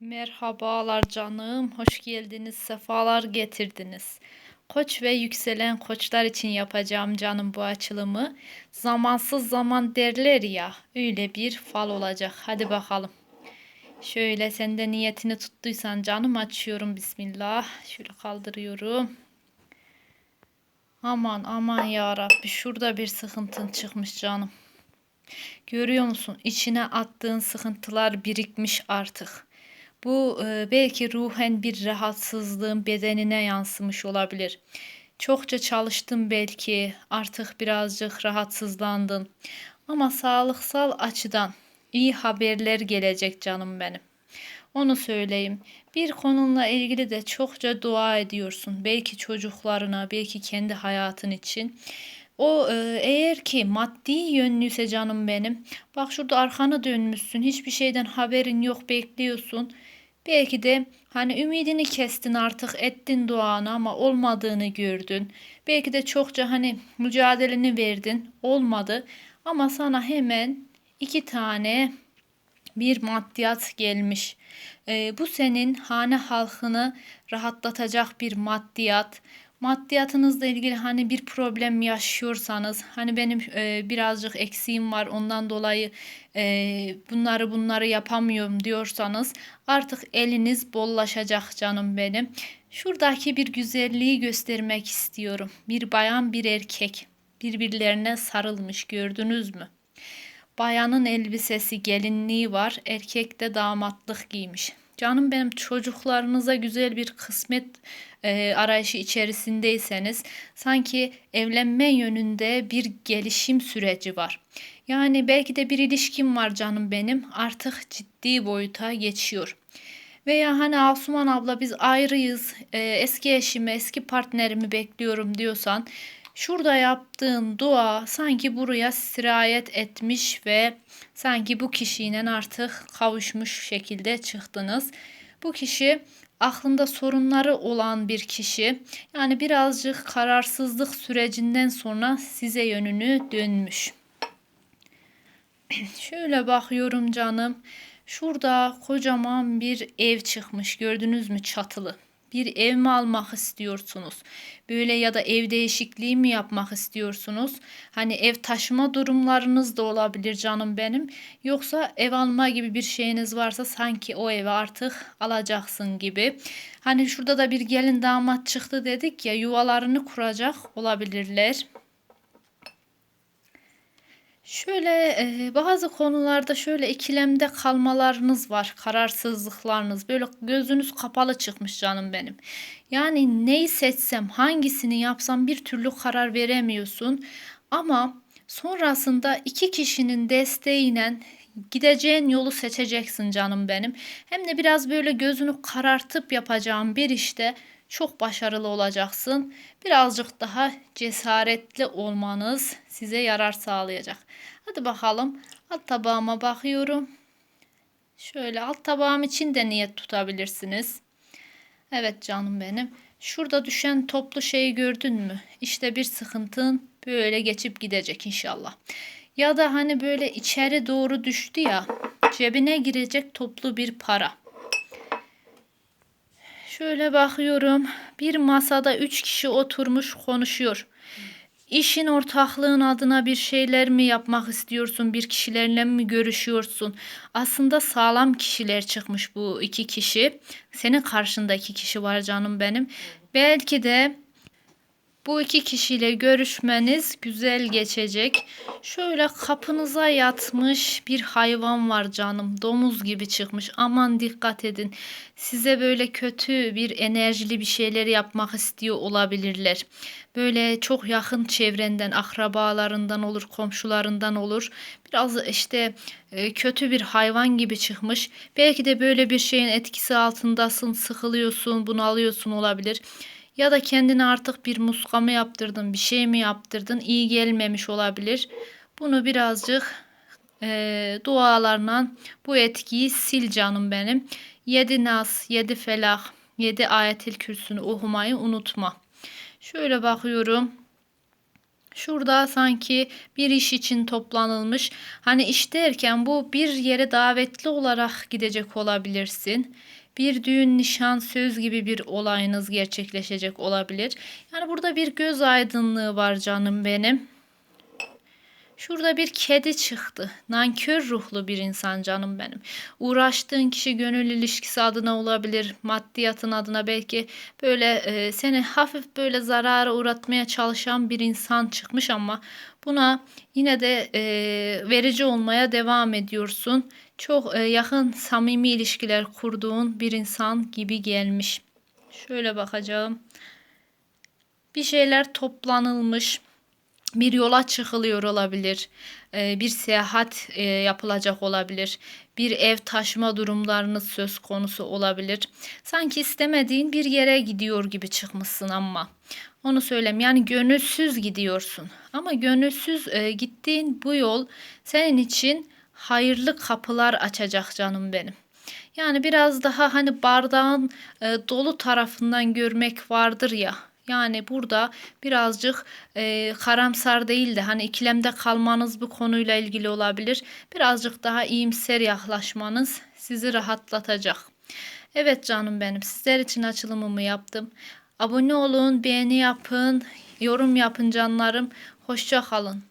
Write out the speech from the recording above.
Merhabalar canım, hoş geldiniz, sefalar getirdiniz. Koç ve yükselen koçlar için yapacağım canım bu açılımı. Zamansız zaman derler ya, öyle bir fal olacak. Hadi bakalım. Şöyle sen de niyetini tuttuysan canım açıyorum bismillah. Şöyle kaldırıyorum. Aman aman ya Rabbi şurada bir sıkıntın çıkmış canım. Görüyor musun? İçine attığın sıkıntılar birikmiş artık. Bu e, belki ruhen bir rahatsızlığın bedenine yansımış olabilir. Çokça çalıştın belki, artık birazcık rahatsızlandın. Ama sağlıksal açıdan iyi haberler gelecek canım benim. Onu söyleyeyim. Bir konunla ilgili de çokça dua ediyorsun. Belki çocuklarına, belki kendi hayatın için. O e, eğer ki maddi yönlüyse canım benim. Bak şurada arkana dönmüşsün. Hiçbir şeyden haberin yok bekliyorsun. Belki de hani ümidini kestin artık ettin duanı ama olmadığını gördün. Belki de çokça hani mücadeleni verdin olmadı. Ama sana hemen iki tane bir maddiyat gelmiş. Ee, bu senin hane halkını rahatlatacak bir maddiyat. Maddiyatınızla ilgili hani bir problem yaşıyorsanız hani benim e, birazcık eksiğim var ondan dolayı e, bunları bunları yapamıyorum diyorsanız artık eliniz bollaşacak canım benim. Şuradaki bir güzelliği göstermek istiyorum. Bir bayan bir erkek birbirlerine sarılmış gördünüz mü? Bayanın elbisesi gelinliği var, erkek de damatlık giymiş. Canım benim çocuklarınıza güzel bir kısmet e, arayışı içerisindeyseniz sanki evlenme yönünde bir gelişim süreci var. Yani belki de bir ilişkim var canım benim artık ciddi boyuta geçiyor. Veya hani Asuman abla biz ayrıyız, e, eski eşimi, eski partnerimi bekliyorum diyorsan Şurada yaptığın dua sanki buraya sirayet etmiş ve sanki bu kişiyle artık kavuşmuş şekilde çıktınız. Bu kişi aklında sorunları olan bir kişi. Yani birazcık kararsızlık sürecinden sonra size yönünü dönmüş. Şöyle bakıyorum canım. Şurada kocaman bir ev çıkmış. Gördünüz mü çatılı? Bir ev mi almak istiyorsunuz? Böyle ya da ev değişikliği mi yapmak istiyorsunuz? Hani ev taşıma durumlarınız da olabilir canım benim. Yoksa ev alma gibi bir şeyiniz varsa sanki o evi artık alacaksın gibi. Hani şurada da bir gelin damat çıktı dedik ya yuvalarını kuracak olabilirler. Şöyle e, bazı konularda şöyle ikilemde kalmalarınız var, kararsızlıklarınız. Böyle gözünüz kapalı çıkmış canım benim. Yani neyi seçsem, hangisini yapsam bir türlü karar veremiyorsun. Ama sonrasında iki kişinin desteğiyle gideceğin yolu seçeceksin canım benim. Hem de biraz böyle gözünü karartıp yapacağım bir işte çok başarılı olacaksın. Birazcık daha cesaretli olmanız size yarar sağlayacak. Hadi bakalım alt tabağıma bakıyorum. Şöyle alt tabağım için de niyet tutabilirsiniz. Evet canım benim. Şurada düşen toplu şeyi gördün mü? İşte bir sıkıntın böyle geçip gidecek inşallah. Ya da hani böyle içeri doğru düştü ya cebine girecek toplu bir para. Şöyle bakıyorum. Bir masada üç kişi oturmuş konuşuyor. İşin ortaklığın adına bir şeyler mi yapmak istiyorsun? Bir kişilerle mi görüşüyorsun? Aslında sağlam kişiler çıkmış bu iki kişi. Senin karşındaki kişi var canım benim. Belki de bu iki kişiyle görüşmeniz güzel geçecek. Şöyle kapınıza yatmış bir hayvan var canım. Domuz gibi çıkmış. Aman dikkat edin. Size böyle kötü bir enerjili bir şeyler yapmak istiyor olabilirler. Böyle çok yakın çevrenden, akrabalarından olur, komşularından olur. Biraz işte e, kötü bir hayvan gibi çıkmış. Belki de böyle bir şeyin etkisi altındasın, sıkılıyorsun, bunalıyorsun olabilir. Ya da kendine artık bir muska mı yaptırdın, bir şey mi yaptırdın, iyi gelmemiş olabilir. Bunu birazcık e, dualarla bu etkiyi sil canım benim. 7 Nas, 7 Felah, 7 Ayetel Kürsünü okumayı unutma. Şöyle bakıyorum. Şurada sanki bir iş için toplanılmış. Hani iş derken bu bir yere davetli olarak gidecek olabilirsin. Bir düğün, nişan, söz gibi bir olayınız gerçekleşecek olabilir. Yani burada bir göz aydınlığı var canım benim. Şurada bir kedi çıktı. Nankör ruhlu bir insan canım benim. Uğraştığın kişi gönül ilişkisi adına olabilir. Maddiyatın adına belki böyle e, seni hafif böyle zarara uğratmaya çalışan bir insan çıkmış ama buna yine de e, verici olmaya devam ediyorsun. Çok e, yakın samimi ilişkiler kurduğun bir insan gibi gelmiş. Şöyle bakacağım. Bir şeyler toplanılmış bir yola çıkılıyor olabilir. Ee, bir seyahat e, yapılacak olabilir. Bir ev taşıma durumlarınız söz konusu olabilir. Sanki istemediğin bir yere gidiyor gibi çıkmışsın ama. Onu söyleyeyim. Yani gönülsüz gidiyorsun. Ama gönülsüz e, gittiğin bu yol senin için hayırlı kapılar açacak canım benim. Yani biraz daha hani bardağın e, dolu tarafından görmek vardır ya. Yani burada birazcık e, karamsar değil de hani ikilemde kalmanız bu konuyla ilgili olabilir. Birazcık daha iyimser yaklaşmanız sizi rahatlatacak. Evet canım benim sizler için açılımımı yaptım. Abone olun, beğeni yapın, yorum yapın canlarım. Hoşça kalın.